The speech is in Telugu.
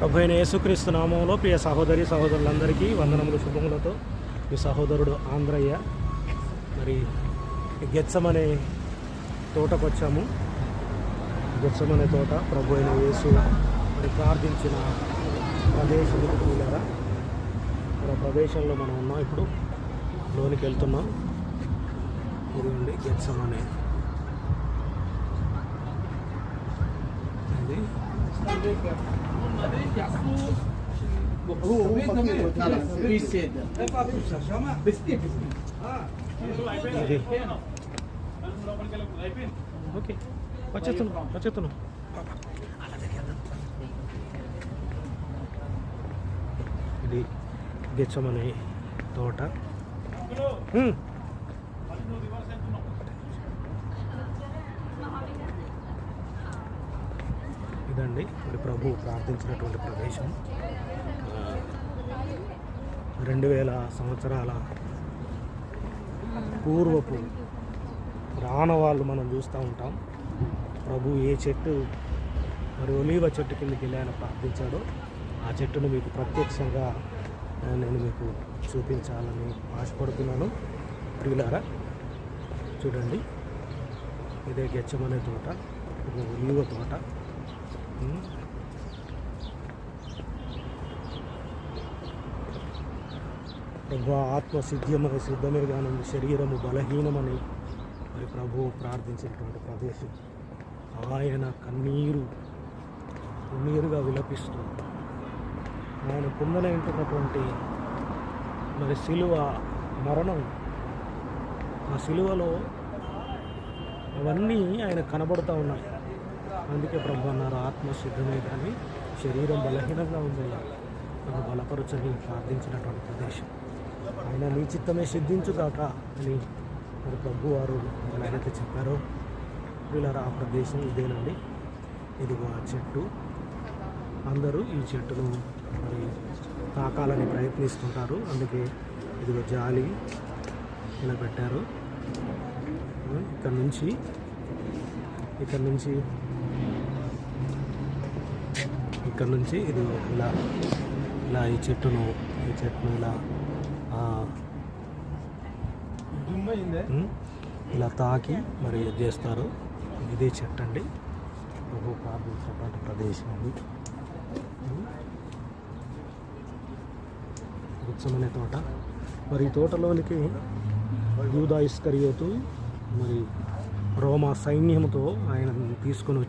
ప్రభు అయిన యేసుక్రీస్తు నామంలో ప్రియ సహోదరి సహోదరులందరికీ వందనములు శుభములతో మీ సహోదరుడు ఆంధ్రయ్య మరి గెచ్చమనే తోటకు వచ్చాము గెచ్చమనే తోట ప్రభు అయిన యేసు మరి ప్రార్థించిన ప్రదేశం చూడారా? మరి ప్రదేశంలో మనం ఉన్నాం ఇప్పుడు. లోనికి వెళ్తున్నాం. ఇదిగోండి గెచ్చమనే ఇది. ఇది ఓకే వచ్చేస్తున్నాం వచ్చేస్తున్నాం ఇది గెచ్చమనే తోట ఇదండి ఇప్పుడు ప్రభు ప్రార్థించినటువంటి ప్రదేశం. రెండు వేల సంవత్సరాల పూర్వపు రానవాళ్ళు మనం చూస్తూ ఉంటాం. ప్రభు ఏ చెట్టు మరి ఒలీవ చెట్టు కిందకి వెళ్ళి ఆయన ప్రార్థించాడో ఆ చెట్టును మీకు ప్రత్యక్షంగా నేను మీకు చూపించాలని ఆశపడుతున్నాను. ప్రియులారా చూడండి. ఇదే గెచ్చమనే తోట ఒలీవ తోట. ప్రభు ఆత్మ సిద్ధ్యమని సిద్ధమే కానుంది శరీరము బలహీనమని మరి ప్రభువు ప్రార్థించినటువంటి ప్రదేశం. ఆయన కన్నీరు కన్నీరుగా విలపిస్తూ ఆయన పొందనేంటున్నటువంటి మరి సిలువ మరణం ఆ సిలువలో అవన్నీ ఆయన కనబడుతూ ఉన్నాయి. అందుకే ప్రభు అన్నారు ఆత్మశుద్ధమే కానీ శరీరం బలహీనంగా ఉందయ్యా నన్ను బలపరచని ప్రార్థించినటువంటి ప్రదేశం. ఆయన నీ చిత్తమే సిద్ధించుగాక అని మరి ప్రభు వారు ఎలాగైతే చెప్పారో. వీళ్ళారా ఆ ప్రదేశం ఇదేనండి ఇదిగో ఆ చెట్టు. అందరూ ఈ చెట్టును మరి తాకాలని ప్రయత్నిస్తుంటారు. అందుకే ఇదిగో జాలి ఇలా పెట్టారు ఇక్కడ నుంచి ఇక్కడ నుంచి ఇక్కడ నుంచి ఇది ఇలా ఇలా ఈ చెట్టును ఈ చెట్టును ఇలా ఇలా తాకి మరి చేస్తారు. ఇదే చెట్టు అండి. ప్రభు ప్రార్థించినటువంటి ప్రదేశం ఉమ్. గుచ్చమనే తోట. మరి ఈ తోటలోనికి యూదా ఇస్కరియోతు మరి రోమా సైన్యంతో ఆయన తీసుకొని